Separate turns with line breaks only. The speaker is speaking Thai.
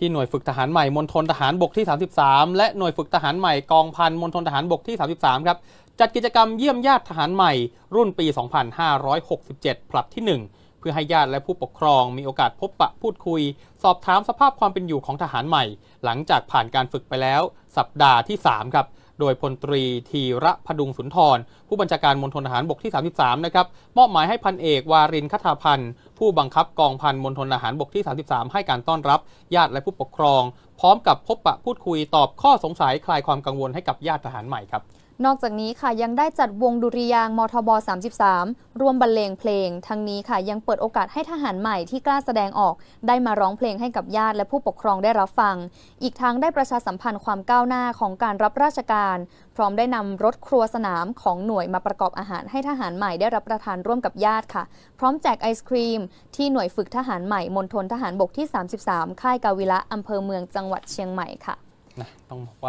ที่หน่วยฝึกทหารใหม่มณฑลทหารบกที่ 33 และหน่วยฝึกทหารใหม่กองพันมณฑลทหารบกที่ 33 ครับ จัดกิจกรรมเยี่ยมญาติทหารใหม่ รุ่นปี 2567 ผลัดที่ 1 เพื่อให้ญาติและผู้ปกครองมีโอกาสพบปะพูดคุย สอบถามสภาพความเป็นอยู่ของทหารใหม่ หลังจากผ่านการฝึกไปแล้ว สัปดาห์ที่ 3 ครับ โดยพลตรีธีระพดุงสุนทร ผู้บัญชาการมณฑลทหารบกที่ 33 นะครับ มอบหมายให้พันเอกวารินคทาพันธ์ผู้บังคับกองพันมณฑลทหารบกที่ 33 ให้การต้อนรับ ญาติและผู้ปกครอง พร้อมกับพบปะพูดคุยตอบข้อสงสัยคลายความกังวลให้กับญาติทหารใหม่ครับ
นอกจากนี้ค่ะยังได้จัดวงดุริยางมทบ 33 ร่วมบรรเลงเพลง ทั้งนี้ค่ะยังเปิดโอกาสให้ทหารใหม่ที่กล้าแสดงออก ได้มาร้องเพลงให้กับญาติและผู้ปกครองได้รับฟัง อีกทั้งได้ประชาสัมพันธ์ความก้าวหน้าของการรับราชการ พร้อมได้นำรถครัวสนามของหน่วยมาประกอบอาหารให้ทหารใหม่ได้รับประทานร่วมกับญาติค่ะ พร้อมแจกไอศครีม ที่หน่วยฝึกทหารใหม่มณฑลทหารบกที่ 33 ค่ายกาวิระอำเภอเมืองจังหวัดเชียงใหม่ค่ะ
นะต้องบอกว่า